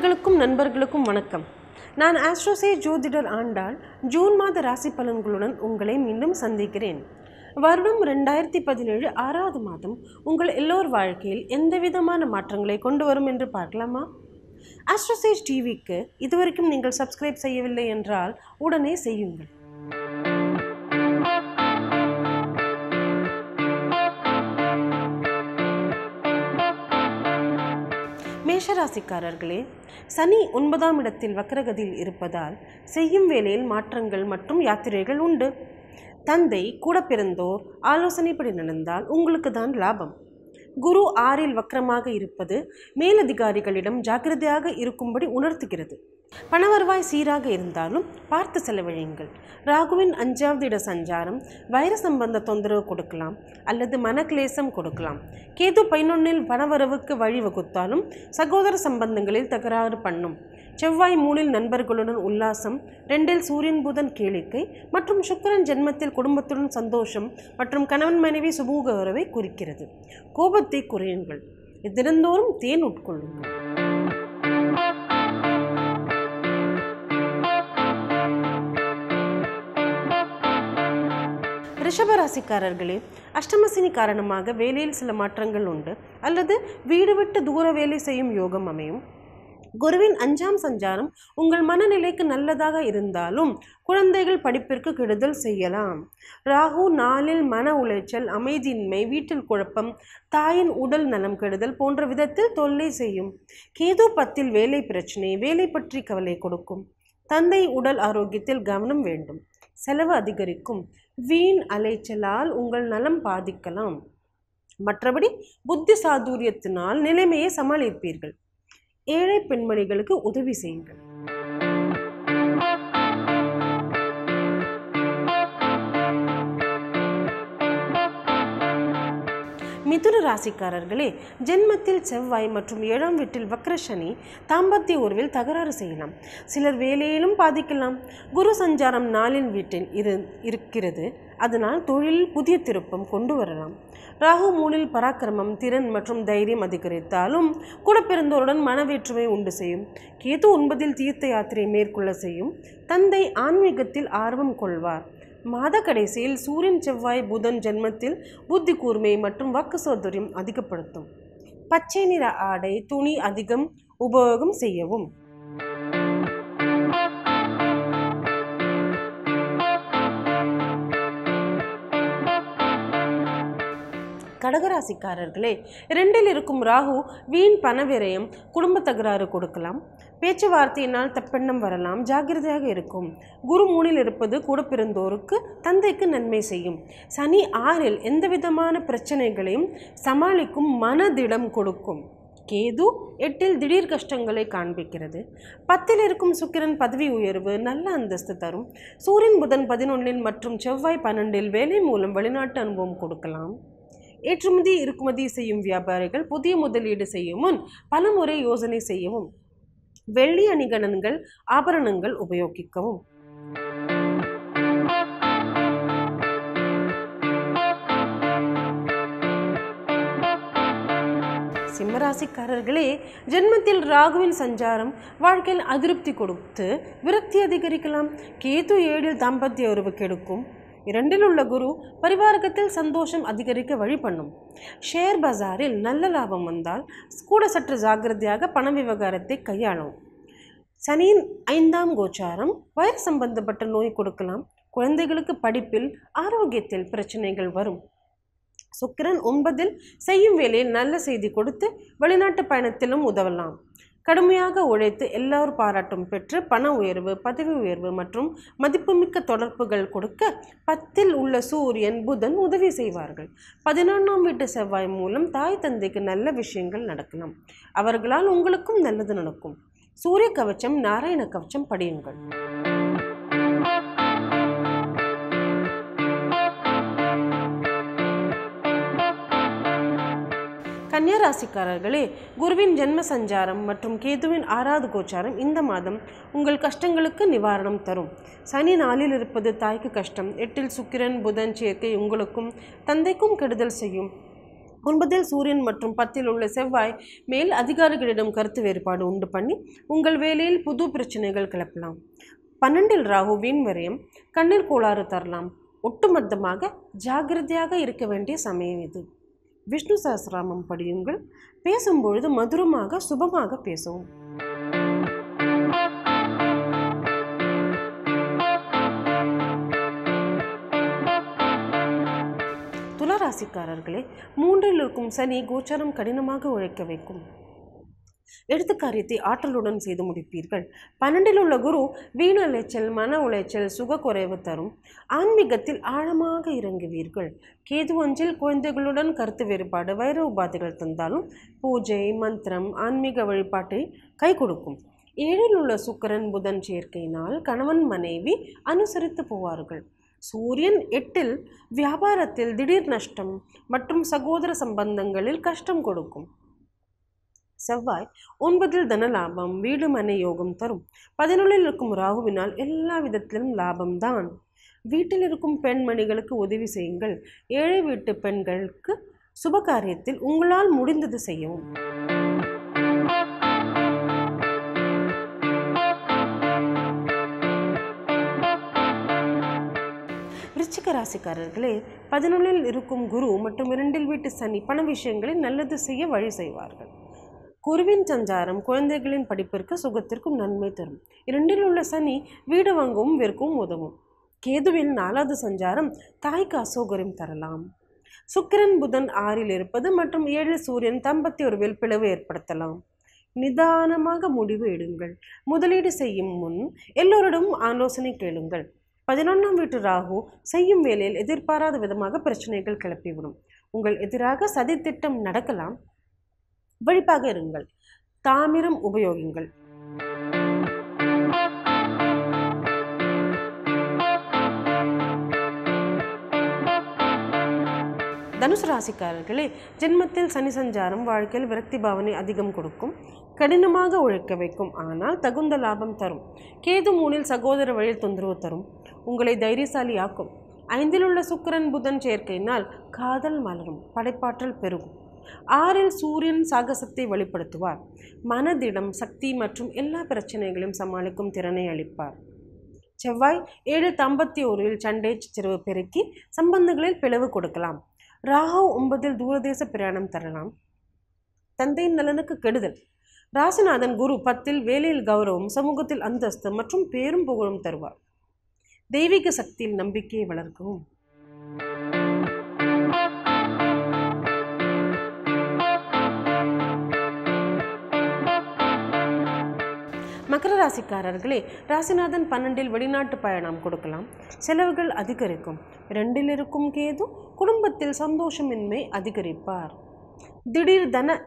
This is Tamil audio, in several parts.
நேயர்களுக்கும் நண்பர்களுக்கும் வணக்கம். நான் ஆஸ்ட்ரோசே ஜோதிடர் ஆண்டால் ஜூன் மாத ராசி பலன்களுடன் உங்களை மீண்டும் சந்திக்கிறேன். வருடம் ரெண்டாயிரத்தி பதினேழு ஆறாவது மாதம் உங்கள் எல்லோர் வாழ்க்கையில் எந்த விதமான மாற்றங்களை கொண்டு வரும் என்று பார்க்கலாமா? ஆஸ்ட்ரோசேஜ் டிவிக்கு இதுவரைக்கும் நீங்கள் சப்ஸ்கிரைப் செய்யவில்லை என்றால் உடனே செய்யுங்கள். மேஷராசிக்காரர்களே சனி ஒன்பதாம் இடத்தில் வக்கரகதியில் இருப்பதால் செய்யும் வேலையில் மாற்றங்கள் மற்றும் யாத்திரைகள் உண்டு. தந்தை கூட பிறந்தோர் ஆலோசனைப்படி நடந்தால் உங்களுக்கு தான் லாபம். குரு ஆறில் வக்கரமாக இருப்பது மேலதிகாரிகளிடம் ஜாக்கிரதையாக இருக்கும்படி உணர்த்துகிறது. பணவருவாய் சீராக இருந்தாலும் பார்த்து செலவழியுங்கள். ராகுவின் அஞ்சாவது இட சஞ்சாரம் வைர சம்பந்த தொந்தரவு கொடுக்கலாம் அல்லது மனக்லேசம் கொடுக்கலாம். கேது பதினொன்னில் பணவரவுக்கு வழிவகுத்தாலும் சகோதர சம்பந்தங்களில் தகராறு பண்ணும். செவ்வாய் மூணில் நண்பர்களுடன் உல்லாசம் ரெண்டில் சூரியன் புதன் கேளிக்கை மற்றும் சுக்கரன் ஜென்மத்தில் குடும்பத்துடன் சந்தோஷம் மற்றும் கணவன் மனைவி சுமூக உறவை குறிக்கிறது. கோபத்தை குறையுங்கள். தினந்தோறும் தேன் உட்கொள்ளுங்கள். ரிஷபராசிக்காரர்களே அஷ்டமசினி காரணமாக வேலையில் சில மாற்றங்கள் உண்டு. அல்லது வீடு விட்டு தூர வேலை செய்யும் யோகம் அமையும். குருவின் அஞ்சாம் சஞ்சாரம் உங்கள் மனநிலைக்கு நல்லதாக இருந்தாலும் குழந்தைகள் படிப்பிற்கு கெடுதல் செய்யலாம். ராகு நாளில் மன உளைச்சல் அமைதியின்மை வீட்டில் குழப்பம் தாயின் உடல் நலம் கெடுதல் போன்ற விதத்தில் தொல்லை செய்யும். கேது பத்தில் வேலை பிரச்சனை வேலை பற்றி கவலை கொடுக்கும். தந்தை உடல் ஆரோக்கியத்தில் கவனம் வேண்டும். செலவு அதிகரிக்கும். வீண் அலைச்சலால் உங்கள் நலம் பாதிக்கலாம். மற்றபடி புத்தி சாதுரியத்தினால் நிலைமையை சமாளிப்பீர்கள். ஏழை பெண்மணிகளுக்கு உதவி செய்யுங்கள். மிதுன ராசிக்காரர்களே ஜென்மத்தில் செவ்வாய் மற்றும் ஏழாம் வீட்டில் வக்ர சனி தாம்பத்திய உறவில் தகராறு செய்யலாம். சிலர் வேலையிலும் பாதிக்கலாம். குரு சஞ்சாரம் நாளின் வீட்டில் இரு இருக்கிறது. அதனால் தொழிலில் புதிய திருப்பம் கொண்டு வரலாம். ராகு மூலில் பராக்கிரமம் திறன் மற்றும் தைரியம் அதிகரித்தாலும் கூட பிறந்தோருடன் மனவேற்றுமை உண்டு செய்யும். கேது ஒன்பதில் தீர்த்த யாத்திரை மேற்கொள்ள செய்யும். தந்தை ஆன்மீகத்தில் ஆர்வம் கொள்வார். மாத கடைசியில் சூரியன் செவ்வாய் புதன் ஜென்மத்தில் புத்தி கூர்மை மற்றும் வாக்கு சௌதரியம் அதிகப்படுத்தும். பச்சை நிற ஆடை துணி அதிகம் உபயோகம் செய்யவும். கடகராசிக்காரர்களே ரெண்டில் இருக்கும் ராகு வீண் பணவிரயம் குடும்ப தகராறு கொடுக்கலாம். பேச்சுவார்த்தையினால் தப்பெண்ணம் வரலாம் ஜாக்கிரதையாக இருக்கும். குரு மூணில் இருப்பது கூட பிறந்தோருக்கு தந்தைக்கு நன்மை செய்யும். சனி ஆறில் எந்த விதமான பிரச்சனைகளையும் சமாளிக்கும் மனதிடம் கொடுக்கும். கேது எட்டில் திடீர் கஷ்டங்களை காண்பிக்கிறது. பத்தில் இருக்கும் சுக்கிரன் பதவி உயர்வு நல்ல அந்தஸ்து தரும். சூரியன் புதன் பதினொன்றில் மற்றும் செவ்வாய் பன்னெண்டில் வேலை மூலம் வெளிநாட்டு அனுபவம் கொடுக்கலாம். ஏற்றுமதி இறக்குமதி செய்யும் வியாபாரிகள் புதிய முதலீடு செய்யும் முன் பலமுறை யோசனை செய்யவும் வெள்ளி அணிகலன்கள் ஆபரணங்கள் உபயோகிக்கவும். சிம்மராசிக்காரர்களே ஜென்மத்தில் ராகுவின் சஞ்சாரம் வாழ்க்கையில் அதிருப்தி கொடுத்து விரக்தி அதிகரிக்கலாம். கேது ஏழில் தாம்பத்திய உறவு கெடுக்கும். இரண்டில் உள்ள குரு பரிவாரகத்தில் சந்தோஷம் அதிகரிக்க வழி பண்ணும். ஷேர் பஜாரில் நல்ல லாபம் வந்தால் கூட சற்று ஜாக்கிரதையாக பண விவகாரத்தை கையாளும். சனியின் ஐந்தாம் கோச்சாரம் வயர் சம்பந்தப்பட்ட நோய் கொடுக்கலாம். குழந்தைகளுக்கு படிப்பில் ஆரோக்கியத்தில் பிரச்சனைகள் வரும். சுக்கிரன் ஒன்பதில் செய்யும் வேலையில் நல்ல செய்தி கொடுத்து வெளிநாட்டு பயணத்திலும் உதவலாம். கடுமையாக உழைத்து எல்லோரும் பாராட்டும் பெற்று பண உயர்வு பதவி உயர்வு மற்றும் மதிப்புமிக்க தொடர்புகள் கொடுக்க பத்தில் உள்ள சூரியன் புதன் உதவி செய்வார்கள். பதினொன்றாம் வீட்டு செவ்வாய் மூலம் தாய் தந்தைக்கு நல்ல விஷயங்கள் நடக்கலாம் அவர்களால் உங்களுக்கும் நல்லது நடக்கும். சூரிய கவச்சம் நாராயண கவச்சம் படியுங்கள். கன்னியாராசிக்காரர்களே குருவின் ஜென்ம சஞ்சாரம் மற்றும் கேதுவின் ஆறாவது கோச்சாரம் இந்த மாதம் உங்கள் கஷ்டங்களுக்கு நிவாரணம் தரும். சனி நாளில் இருப்பது தாய்க்கு கஷ்டம். எட்டில் சுக்கிரன் புதன் சேர்க்கை உங்களுக்கும் தந்தைக்கும் கெடுதல் செய்யும். ஒன்பதில் சூரியன் மற்றும் பத்தில் உள்ள செவ்வாய் மேல் அதிகாரிகளிடம் கருத்து வேறுபாடு உண்டு பண்ணி உங்கள் வேலையில் புது பிரச்சனைகள் கிளப்பலாம். பன்னெண்டில் ராகு வீண் வரையும். கண்ணீர் கோளாறு தரலாம். ஒட்டுமொத்தமாக ஜாகிரதையாக இருக்க வேண்டிய சமயம் இது. விஷ்ணு சஹசிராமம் படியுங்கள். பேசும்பொழுது மதுரமாக சுபமாக பேசவும். துளராசிக்காரர்களே மூன்றில் இருக்கும் சனி கோச்சரம் கடினமாக உழைக்க வைக்கும். எடுத்த காரியத்தை ஆற்றலுடன் செய்து முடிப்பீர்கள். பன்னெண்டில் உள்ள குரு வீண உளைச்சல் மன உளைச்சல் சுகக்குறைவு தரும். ஆன்மீகத்தில் ஆழமாக இறங்குவீர்கள். கேது ஒன்றில் குழந்தைகளுடன் கருத்து வேறுபாடு வைர உபாதைகள் தந்தாலும் பூஜை மந்திரம் ஆன்மீக வழிபாட்டை கை கொடுக்கும். ஏழில் உள்ள சுக்கிரன் புதன் சேர்க்கையினால் கணவன் மனைவி அனுசரித்து போவார்கள். சூரியன் எட்டில் வியாபாரத்தில் திடீர் நஷ்டம் மற்றும் சகோதர சம்பந்தங்களில் கஷ்டம் கொடுக்கும். செவ்வாய் ஒன்பதில் தன லாபம் வீடு மனை யோகம் தரும். பதினொன்றில் இருக்கும் ராகுவினால் எல்லா விதத்திலும் லாபம்தான். வீட்டில் இருக்கும் பெண்மணிகளுக்கு உதவி செய்யுங்கள். ஏழை வீட்டு பெண்களுக்கு சுப காரியத்தில் உங்களால் முடிந்தது செய்யவும். விருச்சிக ராசிக்காரர்களே பதினொன்றில் இருக்கும் குரு மற்றும் இரண்டில் வீட்டு சனி பண விஷயங்களில் நல்லது செய்ய வழி செய்வார்கள். குருவின் சஞ்சாரம் குழந்தைகளின் படிப்பிற்கு சுகத்திற்கும் நன்மை தரும். இரண்டில் உள்ள சனி வீடு வாங்கவும் விற்கவும் உதவும். கேதுவின் நாலாவது சஞ்சாரம் தாய்க்கு அசௌகரியம் தரலாம். சுக்கிரன் புதன் ஆறில் இருப்பது மற்றும் ஏழு சூரியன் தம்பத்தி ஒரு பிளவு ஏற்படுத்தலாம். நிதானமாக முடிவு எடுங்கள். முதலீடு செய்யும் முன் எல்லோரிடமும் ஆலோசனை கேளுங்கள். பதினொன்றாம் வீட்டு ராகு செய்யும் வேலையில் எதிர்பாராத விதமாக பிரச்சனைகள் கிளப்பிவிடும். உங்கள் எதிராக சதித்திட்டம் நடக்கலாம். விழிப்பாக இருங்கள். தாமிரம் உபயோகிங்கள். தனுசு ராசிக்காரர்களே ஜென்மத்தில் சனி சஞ்சாரம் வாழ்க்கையில் விரக்தி பாவனை அதிகம் கொடுக்கும். கடினமாக உழைக்க வைக்கும். ஆனால் தகுந்த லாபம் தரும். கேது மூனில் சகோதர வழியில் தொந்தரவு தரும். உங்களை தைரியசாலியாக்கும். ஆக்கும் ஐந்திலுள்ள சுக்கிரன் புதன் சேர்க்கையினால் காதல் மலரும். படைப்பாற்றல் பெருகும். ஆறில் சூரியன் சாகசத்தை வெளிப்படுத்துவார். மனதிடம் சக்தி மற்றும் எல்லா பிரச்சனைகளையும் சமாளிக்கும் திறனை அளிப்பார். செவ்வாய் ஏழு தம்பத்தி ஓரில் சண்டை சிறுவு பெருக்கி சம்பந்தங்களில் பிளவு கொடுக்கலாம். ராகு ஒன்பதில் தூரதேச பிரயாணம் தரலாம். தந்தையின் நலனுக்கு கெடுதல். ராசிநாதன் குரு பத்தில் வேலையில் கௌரவம் சமூகத்தில் அந்தஸ்து மற்றும் பேரும் புகழும் தருவார். தெய்வீக சக்தியில் நம்பிக்கையை வளர்க்கவும். மகர ராசிக்காரர்களே ராசிநாதன் பன்னெண்டில் வெளிநாட்டு பயணம் கொடுக்கலாம். செலவுகள் அதிகரிக்கும். ரெண்டில் இருக்கும் கேது குடும்பத்தில் சந்தோஷமின்மை அதிகரிப்பார். திடீர் தன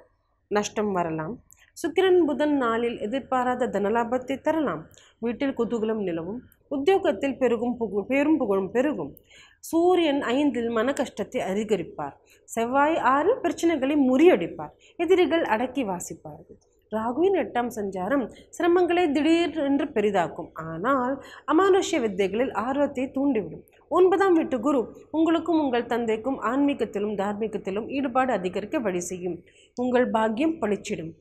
நஷ்டம் வரலாம். சுக்கிரன் புதன் நாளில் எதிர்பாராத தனலாபத்தை தரலாம். வீட்டில் குதூகலம் நிலவும். உத்தியோகத்தில் பெருகும் புகு பெரும் புகழும் பெருகும். சூரியன் ஐந்தில் மன கஷ்டத்தை அதிகரிப்பார். செவ்வாய் ஆறில் பிரச்சனைகளை முறியடிப்பார். எதிரிகள் அடக்கி வாசிப்பார்கள். ராகுவின் எட்டாம் சஞ்சாரம் சிரமங்களை திடீர் என்று பெரிதாக்கும். ஆனால் அமானுஷ்ய வித்தைகளில் ஆர்வத்தை தூண்டிவிடும். ஒன்பதாம் வீட்டு குரு உங்களுக்கும் உங்கள் தந்தைக்கும் ஆன்மீகத்திலும் தார்மீகத்திலும் ஈடுபாடு அதிகரிக்க வழி செய்யும். உங்கள் பாக்கியம் பளிச்சிடும்.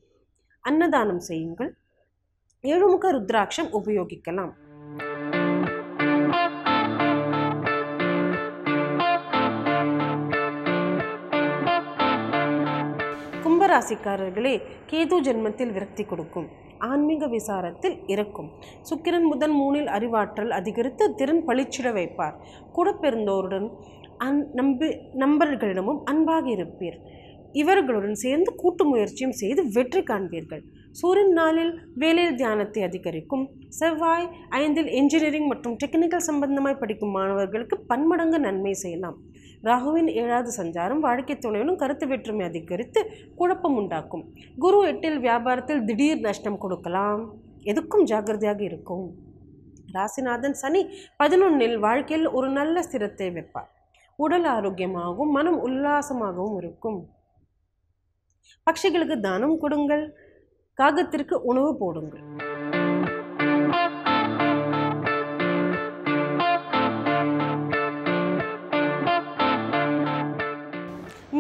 அன்னதானம் செய்யுங்கள். ஏழுமுக ருத்ராட்சம் உபயோகிக்கலாம். கும்பராசிக்காரர்களே கேது ஜென்மத்தில் விரக்தி கொடுக்கும் ஆன்மீக விசாரத்தில் இருக்கும். சுக்கிரன் முதல் மூணில் அறிவாற்றல் அதிகரித்து திறன் பளிச்சிட வைப்பார். கூட பிறந்தோருடன் அன் நம்பி நண்பர்களிடமும் அன்பாக இருப்பீர். இவர்களுடன் சேர்ந்து கூட்டு முயற்சியும் செய்து வெற்றி காண்பீர்கள். சூரியன் நாளில் வேலையில் தியானத்தை அதிகரிக்கும். செவ்வாய் ஐந்தில் இன்ஜினியரிங் மற்றும் டெக்னிக்கல் சம்பந்தமாய் படிக்கும் மாணவர்களுக்கு பன்மடங்கு நன்மை செய்யலாம். ராகுவின் ஏழாவது சஞ்சாரம் வாழ்க்கை துணையுடன் கருத்து வேற்றுமை அதிகரித்து குழப்பம் உண்டாக்கும். குரு எட்டில் வியாபாரத்தில் திடீர் நஷ்டம் கொடுக்கலாம். எதுக்கும் ஜாக்கிரதையாக இருக்கும்? ராசிநாதன் சனி பதினொன்னில் வாழ்க்கையில் ஒரு நல்ல ஸ்திரத்தை வைப்பார். உடல் ஆரோக்கியமாகவும் மனம் உல்லாசமாகவும் இருக்கும். பட்சிகளுக்கு தானம் கொடுங்கள். காகத்திற்கு உணவு போடுங்கள்.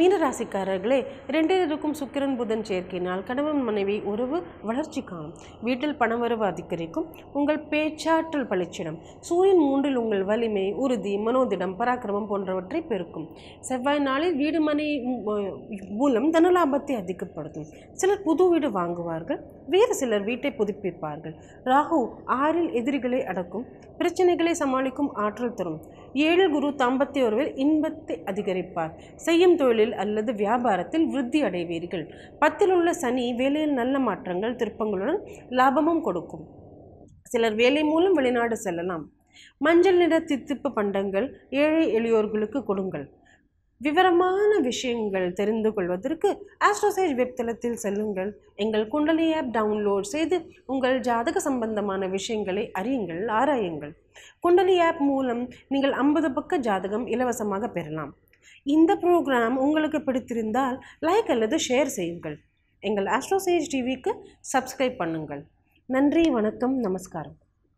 மீனராசிக்காரர்களே ரெண்டில் இருக்கும் சுக்கிரன் புதன் சேர்க்கையினால் கணவன் மனைவி உறவு வளர்ச்சி காணும். வீட்டில் பணவரவு அதிகரிக்கும். உங்கள் பேச்சாற்றல் பளிச்சிடும். சூரியன் மூன்றில் உங்கள் வலிமை உறுதி மனோதிடம் பராக்கிரமம் போன்றவற்றை பெருக்கும். செவ்வாய் நாளில் வீடு மனை மூலம் தனலாபத்தை அதிகப்படுத்தும். சிலர் புது வீடு வாங்குவார்கள். வேறு சிலர் வீட்டை புதுப்பிப்பார்கள். ராகு ஆறில் எதிரிகளை அடக்கும். பிரச்சனைகளை சமாளிக்கும் ஆற்றல் தரும். ஏழு குரு தாம்பத்திய ஒருவர் இன்பத்தை அதிகரிப்பார். செய்யும் தொழிலில் அல்லது வியாபாரத்தில் விருத்தி அடைவீர்கள். பத்தில் உள்ள சனி வேலையில் நல்ல மாற்றங்கள் திருப்பங்களுடன் லாபமும் கொடுக்கும். சிலர் வேலை மூலம் வெளிநாடு செல்லலாம். மஞ்சள் நிற தித்திப்பு பண்டங்கள் ஏழை எளியோர்களுக்கு கொடுங்கள். விவரமான விஷயங்கள் தெரிந்து கொள்வதற்கு ஆஸ்ட்ரோசைட் வெப்தளத்தில் செல்லுங்கள். எங்கள் குண்டலி ஆப் டவுன்லோட் செய்து உங்கள் ஜாதக சம்பந்தமான விஷயங்களை அறியுங்கள் ஆராயுங்கள். குண்டலி ஆப் மூலம் நீங்கள் ஐம்பது பக்க ஜாதகம் இலவசமாக பெறலாம். இந்த ப்ரோக்ராம் உங்களுக்கு பிடித்திருந்தால் லைக் அல்லது ஷேர் செய்யுங்கள். எங்கள் ஆஸ்ட்ரோசேஜ் டிவிக்கு சப்ஸ்கிரைப் பண்ணுங்கள். நன்றி வணக்கம் நமஸ்காரம்.